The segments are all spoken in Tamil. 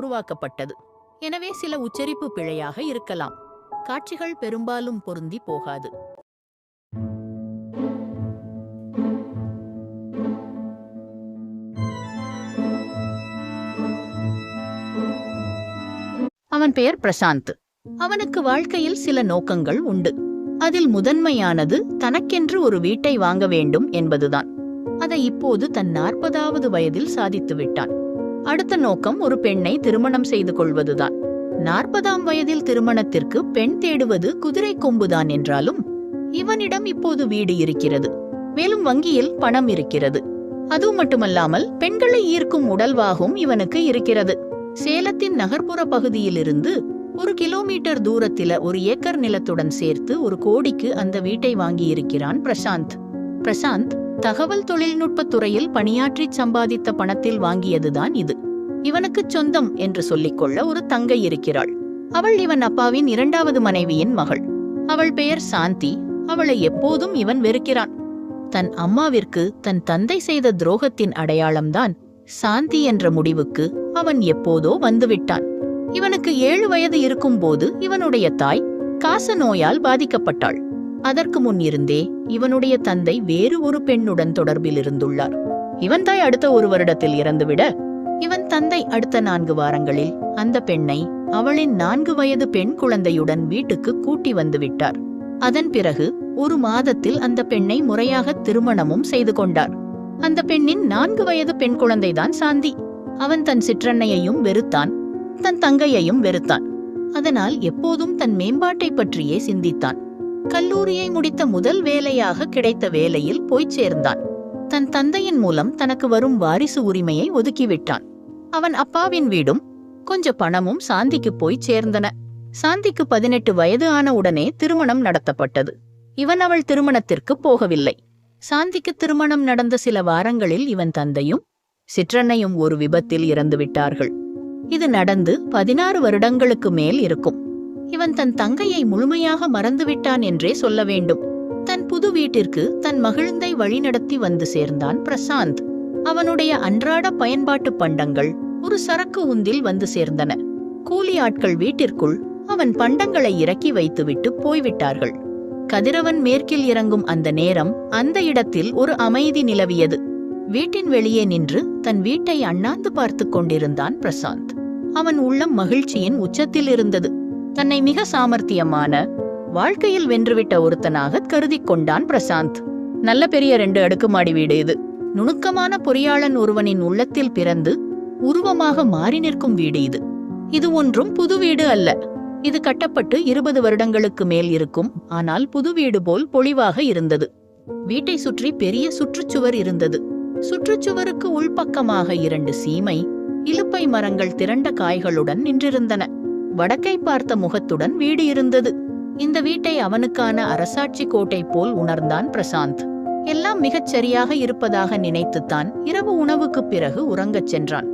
உருவாக்கப்பட்டது. எனவே சில உச்சரிப்பு பிழையாக இருக்கலாம். காட்சிகள் பெரும்பாலும் பொருந்தி போகாது. அவன் பெயர் பிரசாந்த். அவனுக்கு வாழ்க்கையில் சில நோக்கங்கள் உண்டு. அதில் முதன்மையானது தனக்கென்று ஒரு வீட்டை வாங்க வேண்டும் என்பதுதான். அதை இப்போது தன் நாற்பதாவது வயதில் சாதித்து விட்டான் அடுத்த நோக்கம் ஒரு பெண்ணை திருமணம் செய்து கொள்வதுதான். நாற்பதாம் வயதில் திருமணத்திற்கு பெண் தேடுவது குதிரை கொம்புதான் என்றாலும் இவனிடம் இப்போது வீடு இருக்கிறது. மேலும் வங்கியில் பணம் இருக்கிறது. அது மட்டுமல்லாமல் பெண்களை ஈர்க்கும் உடல்வாகும் இவனுக்கு இருக்கிறது. சேலத்தின் நகர்ப்புற பகுதியிலிருந்து ஒரு கிலோமீட்டர் தூரத்தில ஒரு ஏக்கர் நிலத்துடன் சேர்த்து ஒரு கோடிக்கு அந்த வீட்டை வாங்கியிருக்கிறான் பிரசாந்த். பிரசாந்த் தகவல் தொழில்நுட்பத் துறையில் பணியாற்றி சம்பாதித்த பணத்தில் வாங்கியதுதான் இது. இவனுக்கு சொந்தம் என்று சொல்லிக்கொள்ள ஒரு தங்கை இருக்கிறாள். அவள் இவன் அப்பாவின் இரண்டாவது மனைவியின் மகள். அவள் பெயர் சாந்தி. அவளை எப்போதும் இவன் வெறுக்கிறான். தன் அம்மாவிற்கு தன் தந்தை செய்த துரோகத்தின் அடையாளம்தான் சாந்தி என்ற முடிவுக்கு அவன் எப்போதோ வந்துவிட்டான். இவனுக்கு ஏழு வயது இருக்கும்போது இவனுடைய தாய் காச நோயால் பாதிக்கப்பட்டாள். அதற்கு முன் இருந்தே இவனுடைய தந்தை வேறு ஒரு பெண்ணுடன் தொடர்பில் இருந்துள்ளார். இவன் தாய் அடுத்த ஒரு வருடத்தில் இறந்துவிட இவன் தந்தை அடுத்த நான்கு வாரங்களில் அந்த பெண்ணை அவளின் நான்கு வயது பெண் குழந்தையுடன் வீட்டுக்கு கூட்டி வந்து விட்டார். அதன் பிறகு ஒரு மாதத்தில் அந்த பெண்ணை முறையாக திருமணமும் செய்து கொண்டார். அந்த பெண்ணின் நான்கு வயது பெண் குழந்தைதான் சாந்தி. அவன் தன் சிற்றன்னையையும் வெறுத்தான் தன் தங்கையையும் வெறுத்தான். அதனால் எப்போதும் தன் மேம்பாட்டை பற்றியே சிந்தித்தான். கல்லூரியை முடித்த முதல் வேலையாக கிடைத்த வேலையில் போய்ச் சேர்ந்தான். தன் தந்தையின் மூலம் தனக்கு வரும் வாரிசு உரிமையை ஒதுக்கிவிட்டான். அவன் அப்பாவின் வீடும் கொஞ்ச பணமும் சாந்திக்கு போய் சேர்ந்தன. சாந்திக்கு பதினெட்டு வயது ஆன உடனே திருமணம் நடத்தப்பட்டது. இவன் அவள் திருமணத்திற்கு போகவில்லை. சாந்திக்கு திருமணம் நடந்த சில வாரங்களில் இவன் தந்தையும் சிற்றன்னையும் ஒரு விபத்தில் இறந்து விட்டார்கள் இது நடந்து பதினாறு வருடங்களுக்கு மேல் இருக்கும். இவன் தன் தங்கையை முழுமையாக மறந்துவிட்டான் என்றே சொல்ல வேண்டும். தன் புது வீட்டிற்கு தன் மகிழ்ந்தை வழிநடத்தி வந்து சேர்ந்தான் பிரசாந்த். அவனுடைய அன்றாட பயன்பாட்டு பண்டங்கள் ஒரு சரக்கு உந்தில் வந்து சேர்ந்தன. கூலி ஆட்கள் வீட்டிற்குள் அவன் பண்டங்களை இறக்கி வைத்துவிட்டு போய்விட்டார்கள். கதிரவன் மேற்கில் இறங்கும் அந்த நேரம் அந்த இடத்தில் ஒரு அமைதி நிலவியது. வீட்டின் வெளியே நின்று தன் வீட்டை அண்ணாந்து பார்த்துக் கொண்டிருந்தான் பிரசாந்த். அவன் உள்ளம் மகிழ்ச்சியின் உச்சத்தில் இருந்தது. தன்னை மிக சாமர்த்தியமான வாழ்க்கையில் வென்றுவிட்ட ஒருத்தனாக கருதிக் கொண்டான் பிரசாந்த். நல்ல பெரிய ரெண்டு அடுக்குமாடி வீடு இது. நுணுக்கமான பொறியாளன் ஒருவனின் உள்ளத்தில் பிறந்து உருவமாக மாறி நிற்கும் வீடு இது. இது ஒன்றும் புது வீடு அல்ல. இது கட்டப்பட்டு இருபது வருடங்களுக்கு மேல் இருக்கும். ஆனால் புது வீடு போல் பொழிவாக இருந்தது. வீட்டை சுற்றி பெரிய சுற்றுச்சுவர் இருந்தது. சுற்றுச்சுவருக்கு உள்பக்கமாக இரண்டு சீமை இலுப்பை மரங்கள் திரண்ட காய்களுடன் நின்றிருந்தன. வடக்கை பார்த்த முகத்துடன் வீடு இருந்தது. இந்த வீட்டை அவனுக்கான அரசாட்சி கோட்டை போல் உணர்ந்தான் பிரசாந்த். எல்லாம் மிகச் சரியாக இருப்பதாக நினைத்துத்தான் இரவு உணவுக்குப் பிறகு உறங்கச் சென்றான்.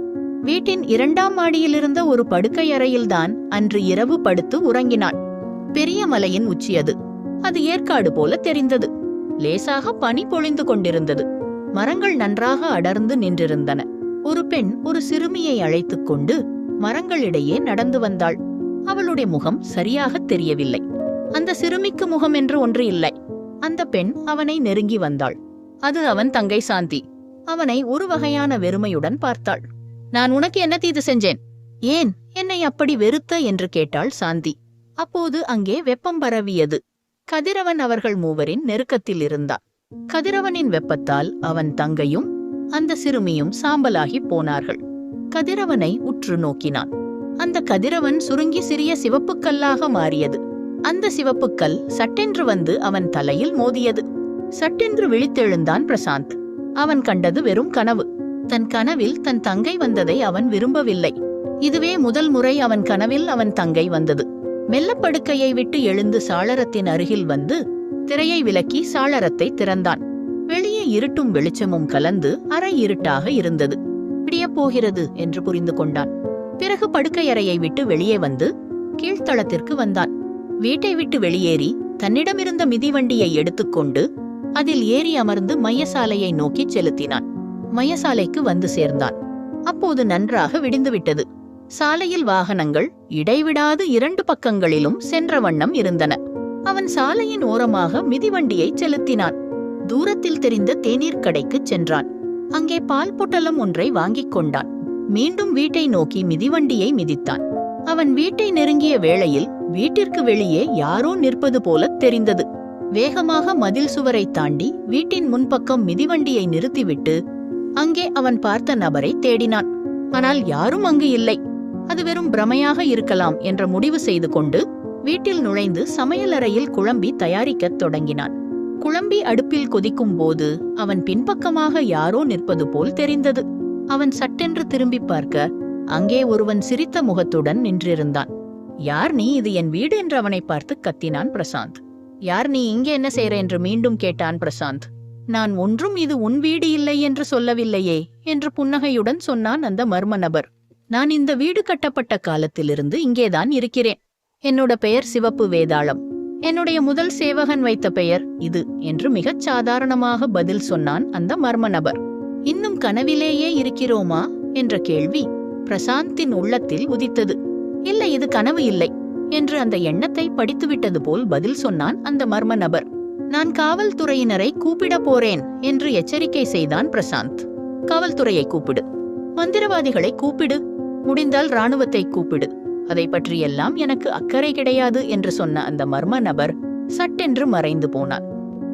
வீட்டின் இரண்டாம் மாடியிலிருந்த ஒரு படுக்கை அறையில்தான் அன்று இரவு படுத்து உறங்கினான் பெரிய மலையின் உச்சி அது அது ஏற்காடு போல தெரிந்தது. லேசாக பனி பொழிந்து கொண்டிருந்தது. மரங்கள் நன்றாக அடர்ந்து நின்றிருந்தன. ஒரு பெண் ஒரு சிறுமியை அழைத்துக் கொண்டு மரங்களிடையே நடந்து வந்தாள். அவளுடைய முகம் சரியாக தெரியவில்லை. அந்த சிறுமிக்கு முகம் என்று ஒன்று இல்லை. அந்த பெண் அவனை நெருங்கி வந்தாள். அது அவன் தங்கை சாந்தி. அவனை ஒரு வகையான வெறுமையுடன் பார்த்தாள். நான் உனக்கு என்ன தீது செஞ்சேன்? ஏன் என்னை அப்படி வெறுத்த? என்று கேட்டாள் சாந்தி. அப்போது அங்கே வெப்பம் பரவியது. கதிரவன் அவர்கள் மூவரின் நெருக்கத்தில் இருந்தான் கதிரவனின் வெப்பத்தால் அவன் தங்கையும் அந்த சிறுமியும் சாம்பலாகி போனார்கள். கதிரவனை உற்று நோக்கினான். அந்த கதிரவன் சுருங்கி சிறிய சிவப்புக்கல்லாக மாறியது. அந்த சிவப்புக்கல் சட்டென்று வந்து அவன் தலையில் மோதியது. சட்டென்று விழித்தெழுந்தான் பிரசாந்த். அவன் கண்டது வெறும் கனவு. தன் கனவில் தன் தங்கை வந்ததை அவன் விரும்பவில்லை. இதுவே முதல் முறை அவன் கனவில் அவன் தங்கை வந்தது. மெல்லப் படுக்கையை விட்டு எழுந்து சாளரத்தின் அருகில் வந்து திரையை விலக்கி சாளரத்தை திறந்தான். வெளியே இருட்டும் வெளிச்சமும் கலந்து அரை இருட்டாக இருந்தது. விடியப் போகிறது என்று புரிந்து கொண்டான். பிறகு படுக்கையறையை விட்டு வெளியே வந்து கீழ்த்தளத்திற்கு வந்தான். வீட்டை விட்டு வெளியேறி தன்னிடமிருந்த மிதிவண்டியை எடுத்துக்கொண்டு அதில் ஏறி அமர்ந்து மையசாலையை நோக்கிச் செலுத்தினான். மையசாலைக்கு வந்து சேர்ந்தான். அப்போது நன்றாக விடிந்துவிட்டது. சாலையில் வாகனங்கள் இடைவிடாது இரண்டு பக்கங்களிலும் சென்ற வண்ணம் இருந்தன. அவன் சாலையின் ஓரமாக மிதிவண்டியை செலுத்தினான். தூரத்தில் தெரிந்த தேநீர் கடைக்குச் சென்றான். அங்கே பால் பொட்டலம் ஒன்றை வாங்கிக் கொண்டான். மீண்டும் வீட்டை நோக்கி மிதிவண்டியை மிதித்தான். அவன் வீட்டை நெருங்கிய வேளையில் வீட்டிற்கு வெளியே யாரோ நிற்பது போல தெரிந்தது. வேகமாக மதில் சுவரை தாண்டி வீட்டின் முன்பக்கம் மிதிவண்டியை நிறுத்திவிட்டு அங்கே அவன் பார்த்த நபரை தேடினான். ஆனால் யாரும் அங்கு இல்லை. அது வெறும் பிரமையாக இருக்கலாம் என்ற முடிவு செய்து கொண்டு வீட்டில் நுழைந்து சமையலறையில் குழம்பி தயாரிக்கத் தொடங்கினான். குழம்பி அடுப்பில் கொதிக்கும் போது அவன் பின்பக்கமாக யாரோ நிற்பது போல் தெரிந்தது. அவன் சட்டென்று திரும்பி பார்க்க அங்கே ஒருவன் சிரித்த முகத்துடன் நின்றிருந்தான். யார் நீ? இது என் வீடு என்று அவனை பார்த்து கத்தினான் பிரசாந்த். யார் நீ? இங்கே என்ன செய்ற? என்று மீண்டும் கேட்டான் பிரசாந்த். நான் ஒன்றும் இது உன் வீடு இல்லை என்று சொல்லவில்லையே என்று புன்னகையுடன் சொன்னான் அந்த மர்ம நபர். நான் இந்த வீடு கட்டப்பட்ட காலத்திலிருந்து இங்கேதான் இருக்கிறேன். என்னோட பெயர் சிவப்பு வேதாளம். என்னுடைய முதல் சேவகன் வைத்த பெயர் இது என்று மிகச் சாதாரணமாக பதில் சொன்னான் அந்த மர்ம நபர். இன்னும் கனவிலேயே இருக்கிறோமா? என்ற கேள்வி பிரசாந்தின் உள்ளத்தில் உதித்தது. இல்லை இது கனவு இல்லை என்று அந்த எண்ணத்தை படித்துவிட்டது போல் பதில் சொன்னான் அந்த மர்ம நபர். நான் காவல்துறையினரை கூப்பிட போறேன் என்று எச்சரிக்கை செய்தான் பிரசாந்த். காவல்துறையை கூப்பிடு. மந்திரவாதிகளை கூப்பிடு. முடிந்தால் ராணுவத்தை கூப்பிடு. அதை பற்றியெல்லாம் எனக்கு அக்கறை கிடையாது என்று சொன்ன அந்த மர்ம நபர் சட்டென்று மறைந்து போனான்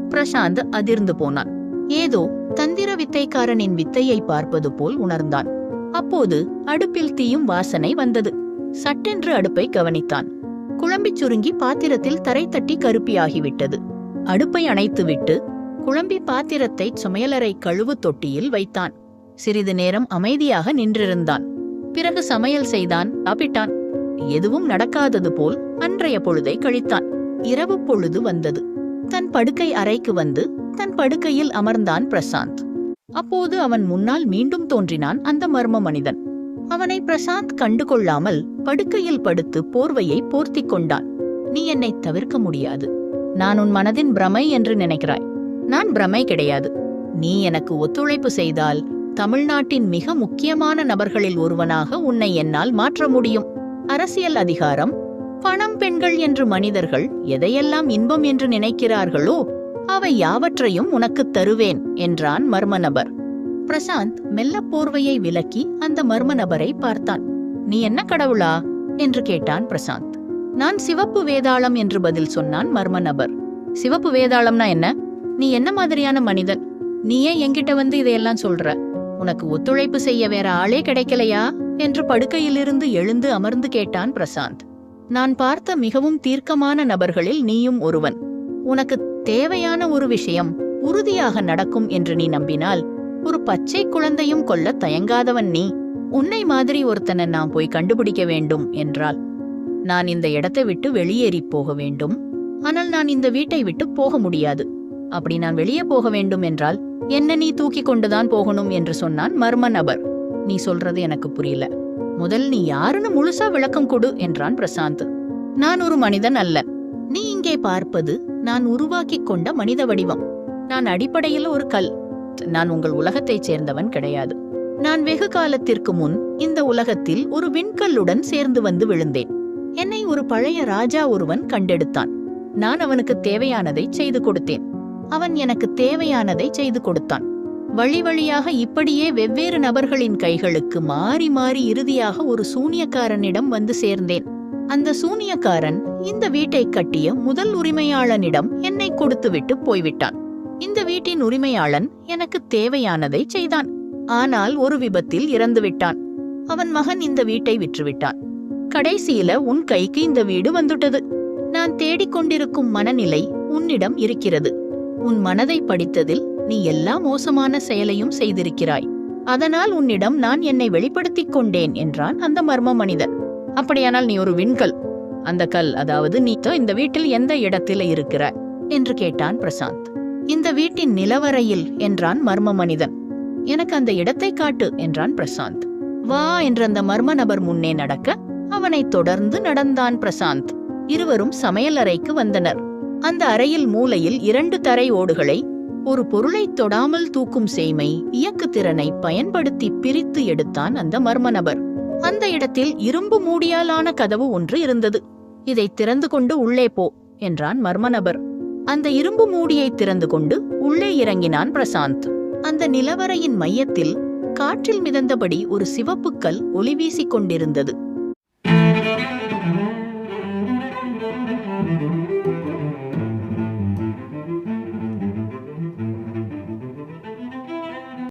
பிரசாந்த் அதிர்ந்து போனான். ஏதோ தந்திர வித்தைக்காரனின் வித்தையை பார்ப்பது போல் உணர்ந்தான். அப்போது அடுப்பில் தீயும் வாசனை வந்தது. சட்டென்று அடுப்பை கவனித்தான். குழம்பிச் சுருங்கி பாத்திரத்தில் தரை தட்டி கருப்பியாகிவிட்டது. அடுப்பை அணைத்துவிட்டு குழம்பி பாத்திரத்தை சமையலறை கழுவு தொட்டியில் வைத்தான். சிறிது நேரம் அமைதியாக நின்றிருந்தான். பிறகு சமையல் செய்தான் சாப்பிட்டான். எதுவும் நடக்காதது போல் அன்றைய பொழுதை கழித்தான். இரவு பொழுது வந்தது. தன் படுக்கை அறைக்கு வந்து தன் படுக்கையில் அமர்ந்தான் பிரசாந்த். அப்போது அவன் முன்னால் மீண்டும் தோன்றினான் அந்த மர்ம மனிதன். அவனை பிரசாந்த் கண்டுகொள்ளாமல் படுக்கையில் படுத்து போர்வையை போர்த்திக் கொண்டான். நீ என்னை தவிர்க்க முடியாது. நான் உன் மனதின் பிரமை என்று நினைக்கிறாய். நான் பிரமை கிடையாது. நீ எனக்கு ஒத்துழைப்பு செய்தால் தமிழ்நாட்டின் மிக முக்கியமான நபர்களில் ஒருவனாக உன்னை என்னால் மாற்ற முடியும். அரசியல் அதிகாரம் பணம் பெண்கள் என்று மனிதர்கள் எதையெல்லாம் இன்பம் என்று நினைக்கிறார்களோ அவை யாவற்றையும் உனக்குத் தருவேன் என்றான் மர்ம நபர் பிரசாந்த் மெல்ல போர்வையை விலக்கி அந்த மர்ம நபரை பார்த்தான். நீ என்ன கடவுளா? என்று கேட்டான் பிரசாந்த். நான் சிவப்பு வேதாளம் என்று பதில் சொன்னான் மர்ம நபர் சிவப்பு வேதாளம்னா என்ன? நீ என்ன மாதிரியான மனிதன்? நீ ஏன் என்கிட்ட வந்து இதையெல்லாம் சொல்ற. உனக்கு ஒத்துழைப்பு செய்ய வேற ஆளே கிடைக்கலையா? என்று படுக்கையிலிருந்து எழுந்து அமர்ந்து கேட்டான் பிரசாந்த். நான் பார்த்த மிகவும் தீர்க்கமான நபர்களில் நீயும் ஒருவன். உனக்கு தேவையான ஒரு விஷயம் உறுதியாக நடக்கும் என்று நீ நம்பினால் ஒரு பச்சை குழந்தையும் கொல்ல தயங்காதவன் நீ. உன்னை மாதிரி ஒருத்தனை நான் போய் கண்டுபிடிக்க வேண்டும் என்றால் நான் இந்த இடத்தை விட்டு வெளியேறி போக வேண்டும். ஆனால் நான் இந்த வீட்டை விட்டு போக முடியாது. அப்படி நான் வெளியே போக வேண்டும் என்றால் என்ன நீ தூக்கி கொண்டுதான் போகணும் என்று சொன்னான் மர்ம நபர். நீ சொல்றது எனக்கு புரியல. முதல் நீ யாருன்னு முழுசா விளக்கம் கொடு என்றான் பிரசாந்த். நான் ஒரு மனிதன் அல்ல. நீ இங்கே பார்ப்பது நான் உருவாக்கிக் கொண்ட மனித வடிவம். நான் அடிப்படையில் ஒரு கல். நான் உங்கள் உலகத்தைச் சேர்ந்தவன் கிடையாது. நான் வெகு காலத்திற்கு முன் இந்த உலகத்தில் ஒரு விண்கல்லுடன் சேர்ந்து வந்து விழுந்தேன். என்னை ஒரு பழைய ராஜா ஒருவன் கண்டெடுத்தான். நான் அவனுக்கு தேவையானதை செய்து கொடுத்தேன். அவன் எனக்கு தேவையானதை செய்து கொடுத்தான். வழி வழியாக இப்படியே வெவ்வேறு நபர்களின் கைகளுக்கு மாறி மாறி இறுதியாக ஒரு சூனியக்காரனிடம் வந்து சேர்ந்தேன். அந்த சூனியக்காரன் இந்த வீட்டை கட்டிய முதல் உரிமையாளனிடம் என்னை கொடுத்துவிட்டு போய்விட்டான். இந்த வீட்டின் உரிமையாளன் எனக்கு தேவையானதை செய்தான். ஆனால் ஒரு விபத்தில் இறந்துவிட்டான். அவன் மகன் இந்த வீட்டை விற்றுவிட்டான். கடைசியில உன் கைக்கு இந்த வீடு வந்துட்டது. நான் தேடிக்கொண்டிருக்கும் மனநிலை உன்னிடம் இருக்கிறது. உன் மனதை படித்ததில் நீ எல்லா மோசமான செயலையும் செய்திருக்கிறாய். அதனால் உன்னிடம் நான் என்னை வெளிப்படுத்திக் கொண்டேன் என்றான் அந்த மர்ம மனிதன். அப்படியானால் நீ ஒரு விண்கல். அந்த கல் அதாவது நீ இந்த வீட்டில் எந்த இடத்தில இருக்கிற? என்று கேட்டான் பிரசாந்த். இந்த வீட்டின் நிலவரையில் என்றான் மர்ம மனிதன். எனக்கு அந்த இடத்தை காட்டு என்றான் பிரசாந்த். வா என்று அந்த மர்ம நபர் முன்னே நடக்க அவனைத் தொடர்ந்து நடந்தான் பிரசாந்த். இருவரும் சமையல் அறைக்கு வந்தனர். அந்த அறையில் மூலையில் இரண்டு தரை ஓடுகளை ஒரு பொருளை தொடாமல் தூக்கும் சேமை இயக்குத்திறனை பயன்படுத்தி பிரித்து எடுத்தான் அந்த மர்ம நபர். அந்த இடத்தில் இரும்பு மூடியாலான கதவு ஒன்று இருந்தது. இதை திறந்து கொண்டு உள்ளே போ என்றான் மர்ம நபர் அந்த இரும்பு மூடியை திறந்து கொண்டு உள்ளே இறங்கினான் பிரசாந்த். அந்த நிலவரையின் மையத்தில் காற்றில் மிதந்தபடி ஒரு சிவப்புக்கல் ஒளி வீசிக் கொண்டிருந்தது.